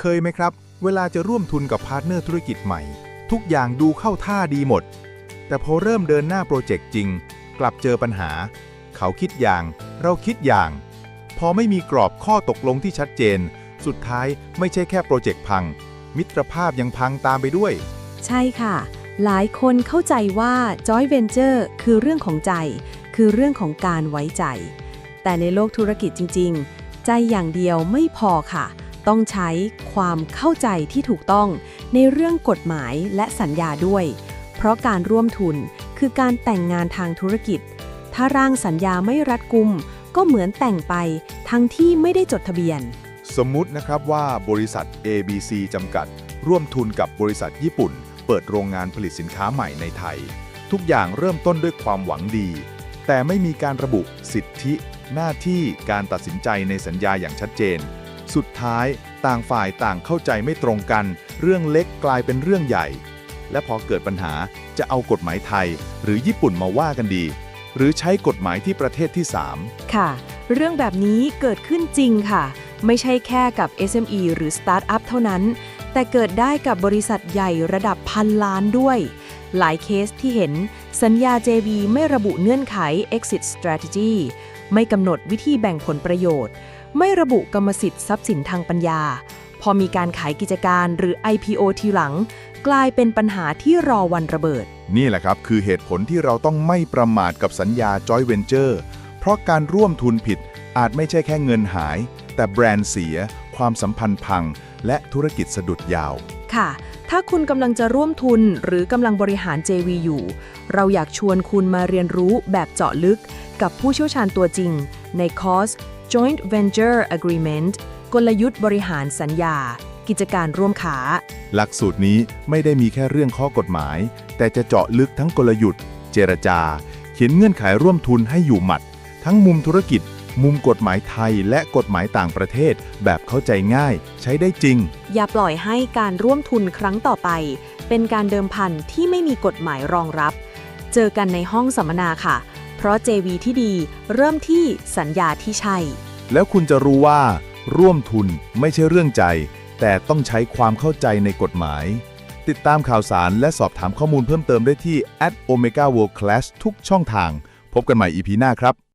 เคยไหมครับ เวลาจะร่วมทุนกับพาร์ทเนอร์ธุรกิจใหม่ ทุกอย่างดูเข้าท่าดีหมด แต่พอเริ่มเดินหน้าโปรเจกต์จริง กลับเจอปัญหา เขาคิดอย่าง เราคิดอย่าง พอไม่มีกรอบข้อตกลงที่ชัดเจน สุดท้ายไม่ใช่แค่โปรเจกต์พัง มิตรภาพยังพังตามไปด้วย ใช่ค่ะ หลายคนเข้าใจว่า Joint Venture คือเรื่องของใจ คือเรื่องของการไว้ใจ แต่ในโลกธุรกิจจริง ๆ ใจอย่างเดียวไม่พอค่ะ ต้องใช้ความเข้าใจที่ถูกต้องในเรื่องกฎหมายและสัญญาด้วย เพราะการร่วมทุนคือการแต่งงานทางธุรกิจ ถ้าร่างสัญญาไม่รัดกุม ก็เหมือนแต่งไปทั้งที่ไม่ได้จดทะเบียน สมมุตินะครับว่าบริษัท ABC จำกัด ร่วมทุนกับบริษัทญี่ปุ่น เปิดโรงงานผลิตสินค้าใหม่ในไทย ทุกอย่างเริ่มต้นด้วยความหวังดี แต่ไม่มีการระบุสิทธิ หน้าที่การตัดสินใจในสัญญาอย่างชัดเจน สุดท้ายต่างฝ่ายต่างเข้าใจไม่ตรงกัน เรื่องเล็กกลายเป็นเรื่องใหญ่ และพอเกิดปัญหาจะเอากฎหมายไทย หรือญี่ปุ่นมาว่ากันดี หรือใช้กฎหมายที่ประเทศที่ 3 ค่ะ เรื่องแบบนี้เกิดขึ้นจริงค่ะ ไม่ใช่แค่กับ SME หรือ Startup เท่านั้น แต่เกิดได้กับบริษัทใหญ่ระดับพันล้านด้วย หลายเคสที่เห็น สัญญา JV ไม่ระบุเงื่อนไข exit strategy ไม่กำหนดวิธีแบ่งผลประโยชน์ ไม่ระบุกรรมสิทธิ์ทรัพย์สินทางปัญญา พอมีการขายกิจการหรือ IPO ทีหลัง กลายเป็นปัญหาที่รอวันระเบิด นี่แหละครับ คือเหตุผลที่เราต้องไม่ประมาทกับสัญญา Joint Venture เพราะการร่วมทุนผิดอาจไม่ใช่แค่เงินหาย แต่แบรนด์เสีย ความสัมพันธ์พัง และธุรกิจสะดุดยาว ค่ะ ถ้าคุณกำลังจะร่วมทุนหรือกำลังบริหาร JV อยู่ เราอยากชวนคุณมาเรียนรู้แบบเจาะลึก กับผู้เชี่ยวชาญตัวจริง ในคอร์ส Joint Venture Agreement กลยุทธ์บริหารสัญญา กิจการร่วมขา หลักสูตรนี้ไม่ได้มีแค่เรื่องข้อกฎหมาย แต่จะเจาะลึกทั้งกลยุทธ์ เจรจา เขียนเงื่อนไขร่วมทุนให้อยู่หมัด ทั้งมุมธุรกิจ มุมกฎหมายไทยและกฎหมายต่างประเทศ แบบเข้าใจง่าย ใช้ได้จริง อย่าปล่อยให้การร่วมทุนครั้งต่อไป เป็นการเดิมพันที่ไม่มีกฎหมายรองรับ เจอกันในห้องสัมมนาค่ะ เพราะ JV ที่ดีเริ่มที่สัญญาที่ใช่ แล้วคุณจะรู้ว่า ร่วมทุนไม่ใช่เรื่องใจ แต่ต้องใช้ความเข้าใจในกฎหมาย ติดตามข่าวสารและสอบถามข้อมูลเพิ่มเติมได้ที่ @omega world class ทุกช่องทาง พบกันใหม่ EP หน้าครับ